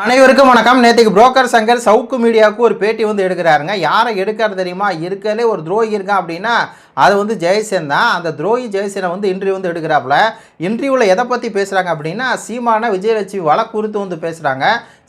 அனைவருக்கும் வணக்கம். நேற்றுக்கு புரோக்கர் சங்கர் சவுக்கு மீடியாவுக்கு ஒரு பேட்டி வந்து எடுக்கிறாருங்க. யாரை எடுக்காரு தெரியுமா? இருக்கலே ஒரு துரோகி இருக்கான் அப்படின்னா அது வந்து ஜெயசேன் தான். அந்த துரோகி ஜெயசேனை வந்து இன்டர்வியூ வந்து எடுக்கிறாப்புல. இன்டர்வியூவில் எதை பற்றி பேசுகிறாங்க அப்படின்னா சீமான விஜயலட்சுமி வழக்குறுத்து வந்து பேசுகிறாங்க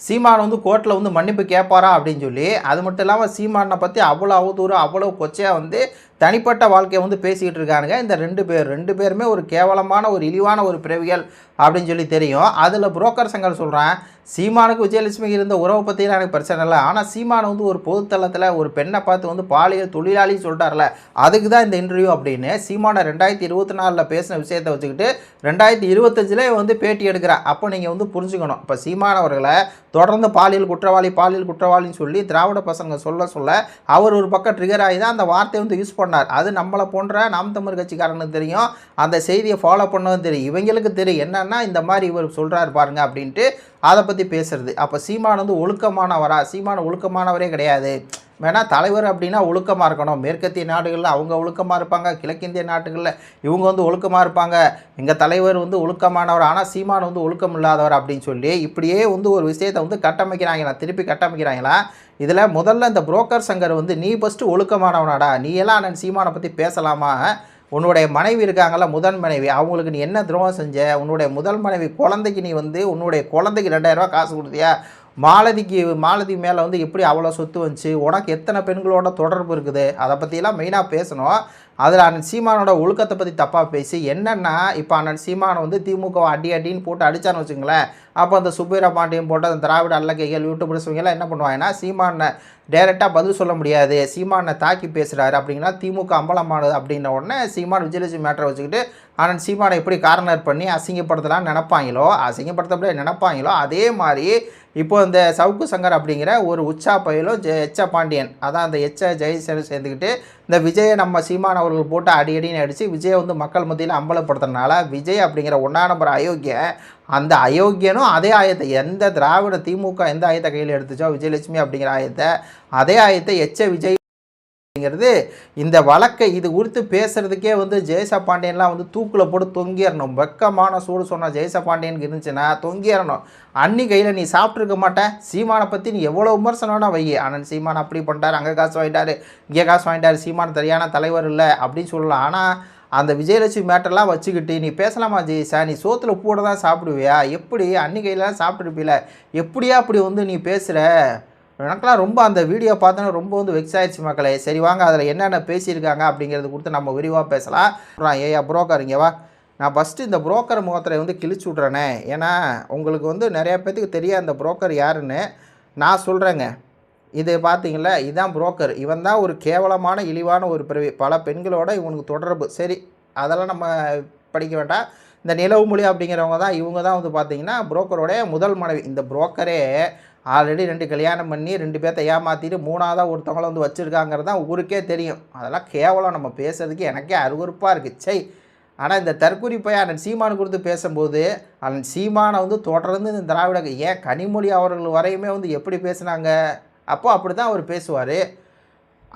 சீமான் வந்து கோர்ட்டில் வந்து மன்னிப்பு கேட்பாரா அப்படின்னு சொல்லி. அது மட்டும் இல்லாமல் சீமானை பற்றி அவ்வளோ அவதூறு அவ்வளோ கொச்சையாக வந்து தனிப்பட்ட வாழ்க்கையை வந்து பேசிக்கிட்டு இருக்கானுங்க. இந்த ரெண்டு பேர் ரெண்டு பேருமே ஒரு கேவலமான ஒரு இழிவான ஒரு பிறவிகள் அப்படின்னு சொல்லி தெரியும். அதில் புரோக்கர் சங்கர் சொல்கிறேன் சீமானுக்கு விஜயலட்சுமி இருந்த உறவை பற்றிலாம் எனக்கு பிரச்சனை இல்லை. ஆனால் சீமான் வந்து ஒரு பொதுத்தளத்தில் ஒரு பெண்ணை பார்த்து வந்து பாலியல் தொழிலாளி சொல்லிட்டார்ல. அதுக்கு தான் இந்த இன்டர்வியூ அப்படின்னு சீமானை ரெண்டாயிரத்தி இருபத்தி நாலில் பேசின விஷயத்தை வச்சுக்கிட்டு ரெண்டாயிரத்தி இருபத்தஞ்சிலே வந்து பேட்டி எடுக்கிறான் அப்போ நீங்கள் வந்து புரிஞ்சுக்கணும். இப்போ சீமான் அவர்களை தொடர்ந்து பாலியல் குற்றவாளி பாலியல் குற்றவாளின்னு சொல்லி திராவிட பசங்க சொல்ல சொல்ல அவர் ஒரு பக்கம் ட்ரிகர் ஆகி தான் அந்த வார்த்தையை வந்து யூஸ் பண்ணார். அது நம்மளை போன்ற நாம் தமிழ் கட்சிக்காரனுக்கு தெரியும். அந்த செய்தியை ஃபாலோ பண்ணவும் தெரியும். இவங்களுக்கு தெரியும். என்னன்னா இந்த மாதிரி இவர் சொல்கிறார் பாருங்க அப்படின்ட்டு அதை பற்றி பேசுறது. அப்போ சீமான் வந்து ஒழுக்கமானவரா? சீமான ஒழுக்கமானவரே கிடையாது. வேணால் தலைவர் அப்படின்னா ஒழுக்கமாக இருக்கணும். மேற்கத்திய நாடுகளில் அவங்க ஒழுக்கமாக இருப்பாங்க. கிழக்கிந்திய நாடுகளில் இவங்க வந்து ஒழுக்கமாக இருப்பாங்க. எங்கள் தலைவர் வந்து ஒழுக்கமானவர் ஆனால் சீமான் வந்து ஒழுக்கம் இல்லாதவர் அப்படின்னு சொல்லி இப்படியே வந்து ஒரு விஷயத்தை வந்து கட்டமைக்கிறாங்களா திருப்பி கட்டமைக்கிறாங்களா? இதில் முதல்ல இந்த புரோக்கர் சங்கர் வந்து நீ ஃபஸ்ட்டு ஒழுக்கமானவனாடா. நீ எல்லாம் அண்ணன் சீமானை பற்றி பேசலாமா? உன்னுடைய மனைவி இருக்காங்கள முதல் மனைவி. அவங்களுக்கு நீ என்ன துரோகம் செஞ்ச? உன்னுடைய முதல் மனைவி குழந்தைக்கு நீ வந்து உன்னுடைய குழந்தைக்கு ரெண்டாயிரரூவா காசு கொடுத்தியா? மாலதிக்கு மாலதி மேலே வந்து எப்படி அவ்வளோ சொத்து வந்துச்சு உனக்கு எத்தனை பெண்களோட தொடர்பு இருக்குது அதை பற்றிலாம் மெயினாக பேசணும். அதில் அண்ணன் சீமானோட ஒழுக்கத்தை பற்றி தப்பாக பேசி என்னென்னா இப்போ அண்ணன் சீமானை வந்து திமுக அடி அடின்னு போட்டு அடித்தான்னு வச்சுங்களேன் அப்போ அந்த சுப்பீர பாண்டியன் போட்டு அந்த திராவிட அல்லக்கைகள் யூடியூபர்ஸ் இவங்கெல்லாம் என்ன பண்ணுவாங்கன்னா சீமானை டைரெக்டாக பதில் சொல்ல முடியாது. சீமானை தாக்கி பேசுகிறாரு அப்படின்னா திமுக அம்பலமானது அப்படின்ன உடனே சீமான் விஜயலட்சுமி மேட்டரை வச்சுக்கிட்டு ஆனால் சீமானை எப்படி கார்னர் பண்ணி அசிங்கப்படுத்தலாம்னு நினப்பாங்களோ அசிங்கப்படுத்தப்பட நினப்பாங்களோ அதே மாதிரி இப்போ இந்த சவுக்கு சங்கர் அப்படிங்கிற ஒரு உச்சா பயிலும் ஜெ எச்ச பாண்டியன் அதான் அந்த எச்ச ஜெயசேன சேர்ந்துக்கிட்டு இந்த விஜயை நம்ம சீமான் அவர்கள் போட்டு அடி அடின்னு அடித்து விஜயை வந்து மக்கள் மத்தியில் அம்பலப்படுத்துறதுனால விஜய் அப்படிங்கிற ஒன்றா நம்பர் அயோக்கியன் அந்த அயோக்கியனும் அதே ஆயத்தை எந்த திராவிட திமுக எந்த ஆயத்தை கையில் எடுத்துச்சோ விஜயலட்சுமி அப்படிங்கிற ஆயத்தை அதே ஆயத்தை எச்ச விஜய் அப்படிங்கிறது இந்த வழக்கை இது குறித்து பேசுறதுக்கே வந்து ஜெயசா பாண்டியன்லாம் வந்து தூக்கில் போட்டு தொங்கிடணும் வெக்கமான சூடு சொன்ன ஜெயசா பாண்டியனுக்கு இருந்துச்சுன்னா தொங்கிடணும் அன்னி கையில் நீ சாப்பிட்ருக்க மாட்டேன் சீமானை பற்றி நீ எவ்வளோ விமர்சனம்னா வை அண்ணன் சீமான் அப்படி பண்ணிட்டார். அங்கே காசு வாங்கிட்டார். இங்கே காசு வாங்கிட்டார். சீமான் சரியான தலைவர் இல்லை. அப்படின்னு சொல்லலாம். ஆனால் அந்த விஜயலட்சுமி மேட்டர்லாம் வச்சுக்கிட்டு நீ பேசலாமா ஜெயிசா நீ சோத்தில் கூட தான் சாப்பிடுவியா? எப்படி அன்னி கையிலலாம் சாப்பிட்ருப்பில எப்படியா அப்படி வந்து நீ பேசுகிற எனக்குலாம் ரொம்ப அந்த வீடியோ பார்த்தோன்னா ரொம்ப வந்து வெக்ஸ் ஆயிடுச்சு மக்களே. சரி வாங்க அதில் என்னென்ன பேசியிருக்காங்க அப்படிங்கிறது கொடுத்து நம்ம விரிவாக பேசலாம். அப்புறம் ஏயா புரோக்கர் இங்கே வா. நான் ஃபஸ்ட்டு இந்த புரோக்கர் முகத்தரை வந்து கிழிச்சு விட்றேனே. ஏன்னா உங்களுக்கு வந்து நிறையா பேத்துக்கு தெரியாது அந்த புரோக்கர் யாருன்னு. நான் சொல்கிறேங்க இது பார்த்தீங்களா இதுதான் புரோக்கர் இவன் தான் ஒரு கேவலமான இழிவான ஒரு பிறவி. பல பெண்களோட இவனுக்கு தொடர்பு. சரி அதெல்லாம் நம்ம படிக்க வேண்டாம். இந்த நிலவு மொழி அப்படிங்கிறவங்க தான் இவங்க தான் வந்து பார்த்தீங்கன்னா புரோக்கரோடைய முதல் மனைவி. இந்த புரோக்கரே ஆல்ரெடி ரெண்டு கல்யாணம் பண்ணி ரெண்டு பேர்த்த ஏமாற்றிட்டு மூணாவதாக ஒருத்தவங்கள வந்து வச்சுருக்காங்கிறது தான் ஊருக்கே தெரியும். அதெல்லாம் கேவலம் நம்ம பேசுகிறதுக்கு எனக்கே அருவருப்பாக இருக்குது சை ஆனால் இந்த தற்கூரி போய் அண்ணன் சீமானு கொடுத்து பேசும்போது அண்ணன் சீமானை வந்து தொடர்ந்து இந்த திராவிட ஏன் கனிமொழி அவர்கள் வரையுமே வந்து எப்படி பேசுனாங்க? அப்போது அப்படி தான் அவர் பேசுவார்.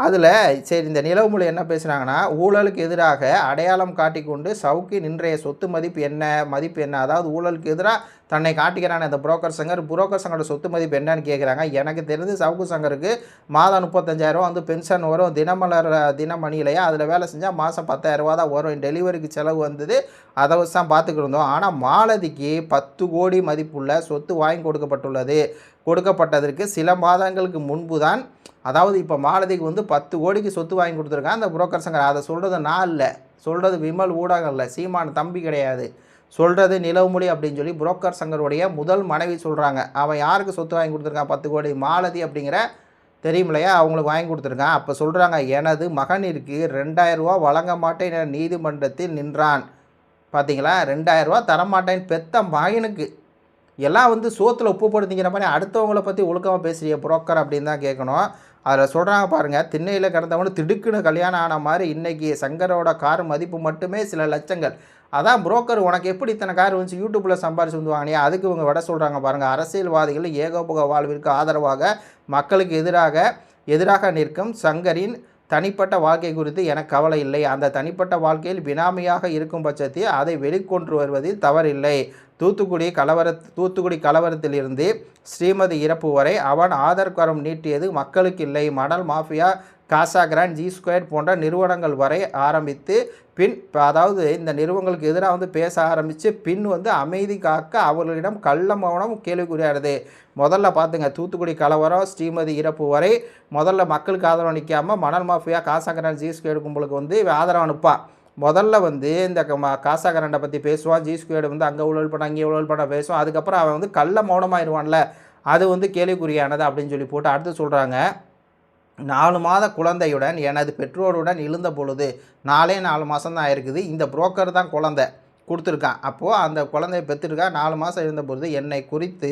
அதில் சரி இந்த நிலவுமொழி என்ன பேசுகிறாங்கன்னா ஊழலுக்கு எதிராக அடையாளம் காட்டிக்கொண்டு சவுக்கின் இன்றைய சொத்து மதிப்பு என்ன மதிப்பு என்ன? அதாவது ஊழலுக்கு எதிராக தன்னை காட்டிக்கிறான இந்த புரோக்கர் சங்கர். புரோக்கர் சங்கரோட சொத்து மதிப்பு என்னன்னு கேட்குறாங்க எனக்கு தெரிஞ்சு சவுக்கு சங்கருக்கு மாதம் முப்பத்தஞ்சாயிரம் வந்து பென்ஷன் வரும். தினமலர் தினமணிலையா அதில் வேலை செஞ்சால் மாதம் பத்தாயிரரூவா தான் வரும். டெலிவரிக்கு செலவு வந்தது. அதை வச்சு தான் பார்த்துக்கிருந்தோம் ஆனால் மாலதிக்கு பத்து கோடி மதிப்புள்ள சொத்து வாங்கி கொடுக்கப்பட்டுள்ளது. கொடுக்கப்பட்டதற்கு சில மாதங்களுக்கு முன்பு தான் அதாவது இப்போ மாலதிக்கு வந்து பத்து கோடிக்கு சொத்து வாங்கி கொடுத்துருக்கான் அந்த புரோக்கர் சங்கர் அதை சொல்கிறது நான் இல்லை. சொல்கிறது விமல் ஊடகம் இல்லை. சீமான தம்பி கிடையாது. சொல்கிறது நிலவுமொழி அப்படின்னு சொல்லி புரோக்கர் சங்கருடைய முதல் மனைவி சொல்கிறாங்க அவன் யாருக்கு சொத்து வாங்கி கொடுத்துருக்கான்? பத்து கோடி மாலதி அப்படிங்கிற தெரியுமில்லையா? அவங்களுக்கு வாங்கி கொடுத்துருக்கான். அப்போ சொல்கிறாங்க எனது மகனிற்கு ரெண்டாயிரரூவா வழங்க மாட்டேன் என நீதிமன்றத்தில் நின்றான். பார்த்தீங்களா ரெண்டாயிரரூவா தரமாட்டேன் பெத்த மகனுக்கு. எல்லாம் வந்து சோத்தில் உப்பு மாதிரி அடுத்தவங்கள பற்றி ஒழுக்கமாக பேசுகிற புரோக்கர் அப்படின்னு தான் கேட்கணும் அதில் சொல்கிறாங்க பாருங்கள் திண்ணையில் கிடந்தவனு திடுக்குன்னு கல்யாணம் ஆன மாதிரி இன்றைக்கி சங்கரோட கார் மதிப்பு மட்டுமே சில லட்சங்கள். அதான் புரோக்கர் உனக்கு எப்படி இத்தனை கார் வந்து யூடியூப்பில் சம்பாரிச்சு வந்து அதுக்கு இவங்க விட சொல்கிறாங்க பாருங்கள் அரசியல்வாதிகள் ஏகோபக வாழ்விற்கு ஆதரவாக மக்களுக்கு எதிராக எதிராக நிற்கும் சங்கரின் தனிப்பட்ட வாழ்க்கை குறித்து எனக்கு கவலை இல்லை. அந்த தனிப்பட்ட வாழ்க்கையில் பினாமியாக இருக்கும் பட்சத்தில் அதை வெளிக்கொண்டு வருவதில் தவறில்லை. தூத்துக்குடி கலவர தூத்துக்குடி கலவரத்திலிருந்து ஸ்ரீமதி இறப்பு வரை அவன் ஆதார் கரம் நீட்டியது மக்களுக்கு இல்லை. மணல் மாஃபியா காசா கிராண்ட் ஜி ஸ்கொயர் போன்ற நிறுவனங்கள் வரை ஆரம்பித்து பின் அதாவது இந்த நிறுவனங்களுக்கு எதிராக வந்து பேச ஆரம்பித்து பின் வந்து அமைதி காக்க அவர்களிடம் கள்ள மௌனம் கேள்விக்குறியானது. முதல்ல பார்த்துங்க தூத்துக்குடி கலவரம் ஸ்ரீமதி இறப்பு வரை முதல்ல மக்களுக்கு ஆதரவு நிற்காமல் மணல் mafia Casa Grand G Square கும்பலுக்கு வந்து ஆதரவு அனுப்பான் முதல்ல வந்து இந்த க- காசா கரண்டை பற்றி பேசுவான் ஜி ஸ்கொயர்டு வந்து அங்கே ஊழல் பண்ண அங்கே ஊழல் பண்ண பேசுவான். அதுக்கப்புறம் அவன் வந்து கள்ள மௌனமாயிருவான்ல அது வந்து கேள்விக்குறியானது அப்படின்னு சொல்லி போட்டு அடுத்து சொல்கிறாங்க நாலு மாத குழந்தையுடன் எனது பெற்றோருடன் எழுந்த பொழுது நாலே நாலு மாதம் தான் ஆயிருக்குது. இந்த புரோக்கர் தான் குழந்தை கொடுத்துருக்கான். அப்போது அந்த குழந்தைய பெற்றிருக்கா? நாலு மாதம் இருந்தபொழுது என்னை குறித்து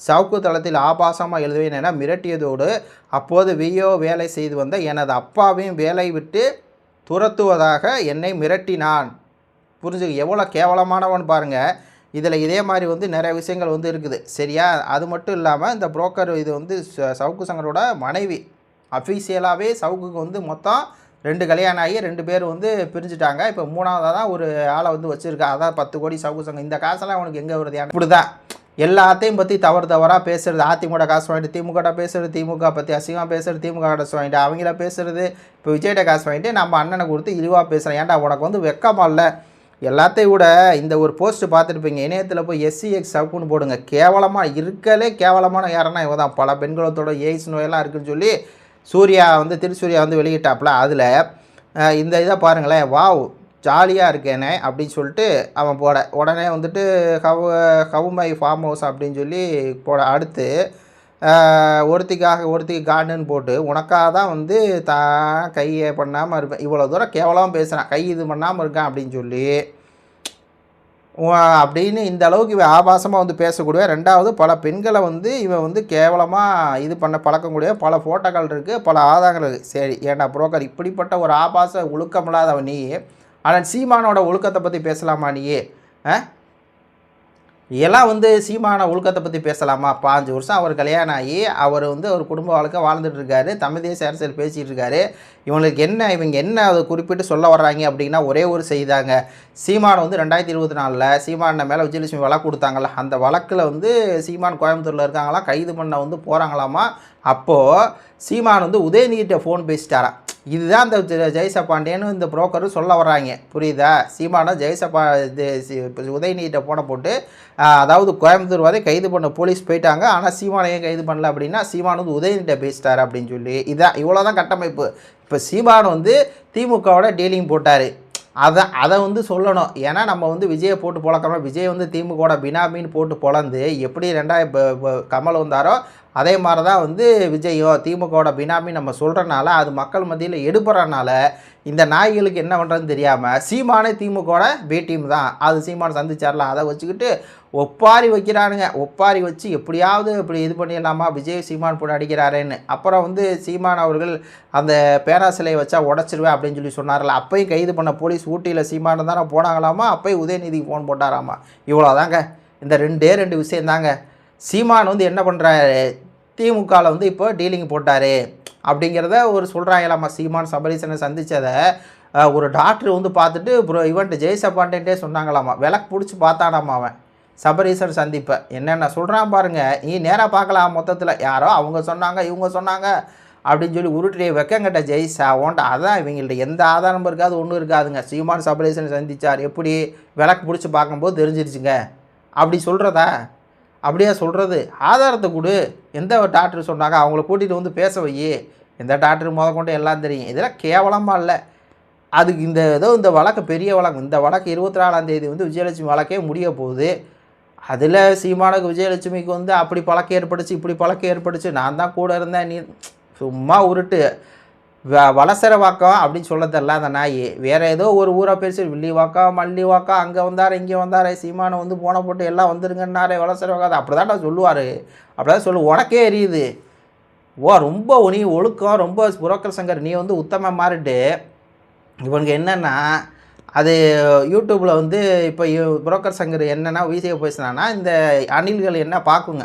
சவுக்கு தளத்தில் ஆபாசமாக எழுதுவேன் என மிரட்டியதோடு அப்போது வியோ வேலை செய்து வந்த எனது அப்பாவையும் வேலை விட்டு துரத்துவதாக என்னை மிரட்டினான். புரிஞ்சு எவ்வளோ கேவலமானவன் பாருங்கள் இதில் இதே மாதிரி வந்து நிறைய விஷயங்கள் வந்து இருக்குது. சரியா? அது மட்டும் இல்லாமல் இந்த புரோக்கர் இது வந்து ச- சவுக்கு சங்கரோட மனைவி. அஃபீஷியலாகவே சவுக்குக்கு வந்து மொத்தம் ரெண்டு கல்யாணம் ஆகி ரெண்டு பேர் வந்து பிரிஞ்சுட்டாங்க. இப்போ மூணாவதாக தான் ஒரு ஆளை வந்து வச்சுருக்கா. அதான் பத்து கோடி சவுக்கு சங்கம். இந்த காசெல்லாம் அவனுக்கு எங்கே வருது? இப்படி தான் எல்லாத்தையும் பற்றி தவறு தவறாக பேசுறது. அதிமுக காசு வாங்கிட்டு திமுக பேசுறது. திமுக பற்றி அசிங்கமாக பேசுறது. திமுக காசு வாங்கிட்டு அவங்கள பேசுறது. இப்போ விஜய்கிட்ட காசு வாங்கிட்டு நம்ம அண்ணனை கொடுத்து இழிவாக பேசுகிறேன் ஏன்டா உனக்கு வந்து வெக்கமா இல்லை? எல்லாத்தையும் விட இந்த ஒரு போஸ்ட்டு பார்த்துருப்பீங்க. இணையத்தில் போய் எஸ்சி எக்ஸ் சவுக்குன்னு போடுங்க. கேவலமாக இருக்கலே கேவலமான யாருன்னா இவன் தான் பல பெண்களத்தோட எய்ட்ஸ் நோயெல்லாம் இருக்குன்னு சொல்லி சூர்யா வந்து திருச்சூர்யா வந்து வெளியிட்டாப்புல. அதில் இந்த இதை பாருங்களேன். வாவ். ஜாலியாக இருக்கேனே அப்படின்னு சொல்லிட்டு அவன் போட உடனே வந்துட்டு ஹவு ஹவுமை ஃபார்ம் ஹவுஸ் அப்படின்னு சொல்லி போட அடுத்து ஒருத்திக்காக ஒருத்திக்கு கார்டன் போட்டு உனக்காக தான் வந்து தான் கையை பண்ணாமல் இருப்பேன். இவ்வளோ தூரம் கேவலமாக பேசுகிறான் கை இது பண்ணாமல் இருக்கான் அப்படின்னு சொல்லி. அப்படின்னு இந்த அளவுக்கு இவன் ஆபாசமாக வந்து பேசக்கூடிய ரெண்டாவது பல பெண்களை வந்து இவன் வந்து கேவலமாக இது பண்ண பழக்கக்கூடிய பல ஃபோட்டோக்கள் இருக்குது பல ஆதாரங்கள் இருக்குது சரி ஏன்டா புரோக்கர் இப்படிப்பட்ட ஒரு ஆபாச ஒழுக்கமில்லாதவன் நீ. ஆனால் சீமானோட ஒழுக்கத்தை பற்றி பேசலாமா நீ எல்லாம் வந்து சீமான ஒழுக்கத்தை பற்றி பேசலாமா? பாஞ்சு வருஷம் அவர் கல்யாணம் ஆகி அவர் வந்து ஒரு குடும்ப வாழ்க்கை வாழ்ந்துட்டு இருக்காரு. தமிழ் தேசிய அரசியல் பேசிகிட்டு இருக்காரு. இவங்களுக்கு என்ன இவங்க என்ன அதை குறிப்பிட்டு சொல்ல வர்றாங்க அப்படின்னா ஒரே ஒரு செய்தாங்க சீமான் வந்து ரெண்டாயிரத்தி இருபத்தி நாலில் சீமான மேலே விஜயலட்சுமி வழக்கு கொடுத்தாங்களா அந்த வழக்கில் வந்து சீமான் கோயம்புத்தூரில் இருக்காங்களாம் கைது பண்ண வந்து போகிறாங்களாமா அப்போது சீமான் வந்து உதயநிதிட்ட ஃபோன் பேசிட்டாரான் இதுதான் இந்த ஜெ- ஜெயச பாண்டியன்னு இந்த புரோக்கரும் சொல்ல வர்றாங்க. புரியுதா? சீமானா ஜெயச பா இது உதயநிதிட்ட போன போட்டு அதாவது கோயம்புத்தூர் வரை கைது பண்ண போலீஸ் போயிட்டாங்க. ஆனால் சீமானையும் கைது பண்ணல அப்படின்னா சீமான் வந்து உதயநிதிட்ட பேசிட்டார் அப்படின்னு சொல்லி. இதான் இவ்வளோ தான் கட்டமைப்பு. இப்போ சீமான் வந்து திமுகவோட டீலிங் போட்டார். அதை அதை வந்து சொல்லணும். ஏன்னா நம்ம வந்து விஜயை போட்டு பொழக்கணும் விஜய் வந்து திமுகவோட பினாமின்னு போட்டு பொழந்து எப்படி ரெண்டாயிரம் இப்போ கமல் வந்தாரோ அதே மாதிரி தான் வந்து விஜயோ திமுகவோட பினாமி நம்ம சொல்கிறனால அது மக்கள் மத்தியில் எடுபடுறனால இந்த நாய்களுக்கு என்ன பண்ணுறதுன்னு தெரியாமல் சீமானே திமுகவோட பி டீம் தான். அது சீமான் சந்திச்சார்ல அதை வச்சுக்கிட்டு ஒப்பாரி வைக்கிறானுங்க. ஒப்பாரி வச்சு எப்படியாவது இப்படி இது பண்ணிடலாமா? விஜய் சீமான் போட்டு அடிக்கிறாரேன்னு. அப்புறம் வந்து சீமான் அவர்கள் அந்த பேரா சிலையை வச்சா உடச்சிருவேன் அப்படின்னு சொல்லி சொன்னார்ல. அப்பையும் கைது பண்ண போலீஸ் ஊட்டியில் சீமானு தானே போனாங்களாமா? அப்பயும் உதயநிதிக்கு ஃபோன் போட்டாராமா? இவ்வளோதாங்க இந்த ரெண்டே ரெண்டு விஷயந்தாங்க சீமான் வந்து என்ன பண்ணுறாரு திமுகவில் வந்து இப்போ டீலிங் போட்டார். அப்படிங்கிறத ஒரு சொல்கிறாங்களாம்மா சீமான் சபரீசனை சந்தித்ததை ஒரு டாக்டர் வந்து பார்த்துட்டு ப்ரோ இவன்ட்டு ஜெய்சப்பாண்டே சொன்னாங்களாமா? விளக்கு பிடிச்சி பார்த்தானாமா அவன்? சபரீசன் சந்திப்பை. என்னென்ன சொல்கிறான் பாருங்கள் நீ நேராக பார்க்கலாம் மொத்தத்தில். யாரோ அவங்க சொன்னாங்க இவங்க சொன்னாங்க அப்படின்னு சொல்லி உருட்டிய வெக்கங்கட்ட ஜெய்சா ஓன்ட்ட அதான் இவங்கள்ட்ட எந்த ஆதாரமும் இருக்காது ஒன்றும் இருக்காதுங்க. சீமான் சபரீசன் சந்திச்சார். எப்படி? விளக்கு பிடிச்சி பார்க்கும்போது தெரிஞ்சிருச்சுங்க. அப்படி சொல்கிறதா அப்படியே சொல்கிறது ஆதாரத்தை கொடு. எந்த டாக்டர் சொன்னாங்க? அவங்கள கூட்டிகிட்டு வந்து பேச வை எந்த டாக்டர் முத கொண்டு எல்லாம் தெரியும். இதெல்லாம் கேவலமாக இல்லை. அதுக்கு இந்த ஏதோ இந்த வழக்கு பெரிய வழக்கு. இந்த வழக்கு இருபத்தி நாலாம் தேதி வந்து விஜயலட்சுமி வழக்கே முடிய போகுது. அதில் சீமானுக்கு விஜயலட்சுமிக்கு வந்து அப்படி பழக்கம் ஏற்பட்டுச்சு இப்படி பழக்கம் ஏற்பட்டுச்சு நான் தான் கூட இருந்தேன். நீ சும்மா உருட்டு. வ- வலசர வாக்கம் அப்படின்னு சொல்ல தெரில அந்த நாய். வேறு ஏதோ ஒரு ஊரை பேசி வில்லி வாக்கம் மல்லி வாக்கா அங்கே வந்தார் இங்கே வந்தார் சீமானை வந்து போன போட்டு எல்லாம் வந்துருங்கன்னாரே வலசர வாக்கம் அப்படி தான் சொல்லுவார். அப்படிதான் சொல்லு உனக்கே எரியுது. ஓ ரொம்ப நீ ஒழுக்கம் ரொம்ப புரோக்கர் சங்கர் நீ வந்து உத்தம மாறிட்டு இவனுக்கு என்னென்னா அது யூடியூப்பில் வந்து இப்போ புரோக்கர் சங்கர் என்னென்னா வீசிய பேசுனான்னா இந்த அணில்கள் என்ன பார்க்குங்க.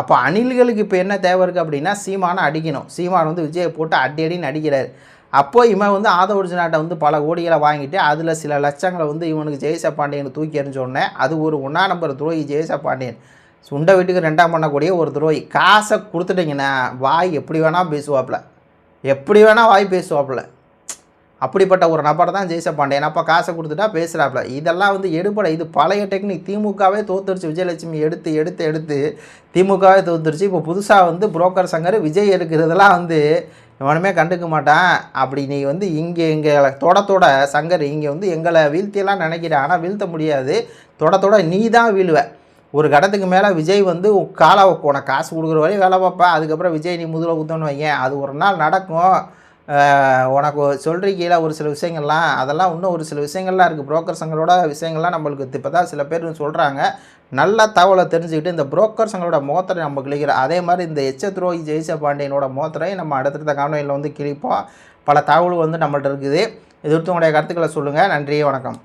அப்போ அணில்களுக்கு இப்போ என்ன தேவை இருக்குது அப்படின்னா சீமானை அடிக்கணும். சீமான் வந்து விஜயை போட்டு அடி அடின்னு அடிக்கிறார். அப்போது இவன் வந்து ஆதவ ஒரிஜினாட்டை வந்து பல கோடிகளை வாங்கிட்டு அதில் சில லட்சங்களை வந்து இவனுக்கு ஜெயசா பாண்டியன் தூக்கி எறிஞ்சோடனே அது ஒரு ஒன்றா நம்பர் துரோகி ஜெயசா பாண்டியன். சுண்ட வீட்டுக்கு ரெண்டாம் பண்ணக்கூடிய ஒரு துரோகி. காசை கொடுத்துட்டிங்கன்னா வாய் எப்படி வேணால் பேசுவாப்புல. எப்படி வேணால் வாய் பேசுவாப்புல. அப்படிப்பட்ட ஒரு நபர் தான் ஜெய்ச பாண்டியன். அப்போ காசை கொடுத்துட்டா பேசுகிறாப்புல இதெல்லாம் வந்து எடுபட இது பழைய டெக்னிக். திமுகவே தோத்துருச்சு விஜயலட்சுமி எடுத்து எடுத்து எடுத்து திமுகவே தோத்துருச்சு இப்போ புதுசாக வந்து புரோக்கர் சங்கர் விஜய் எடுக்கிறதெல்லாம் வந்து இவனுமே கண்டுக்க மாட்டான். அப்படி நீ வந்து இங்கே இங்கே தொட தொட சங்கர் இங்கே வந்து எங்களை வீழ்த்தியெல்லாம் நினைக்கிறேன். ஆனால் வீழ்த்த முடியாது. தொட தொட நீ தான் வீழுவ. ஒரு கடத்துக்கு மேலே விஜய் வந்து உன் காலை உனக்கு காசு கொடுக்குற வரையும் வேலை பார்ப்பேன் அதுக்கப்புறம் விஜய் நீ முதல ஊற்றணும் வையேன். அது ஒரு நாள் நடக்கும். உனக்கு சொல்கிறீங்களா ஒரு சில விஷயங்கள்லாம் அதெல்லாம் இன்னும் ஒரு சில விஷயங்கள்லாம் இருக்குது புரோக்கர் சங்களோட விஷயங்கள்லாம் நம்மளுக்கு இப்போ தான் சில பேர் சொல்கிறாங்க நல்ல தகவலை தெரிஞ்சுக்கிட்டு இந்த புரோக்கர் சங்களோட மோத்திரை நம்ம கிழிக்கிறோம் அதே மாதிரி இந்த எச்ச துரோகி ஜெய்ச பாண்டியனோட மோத்திரை நம்ம அடுத்தடுத்த காணொலியில் வந்து கிழிப்போம். பல தகவல்கள் வந்து நம்மள்ட்ட இருக்குது. இது குறித்து உங்களுடைய கருத்துக்களை சொல்லுங்கள் நன்றி வணக்கம்.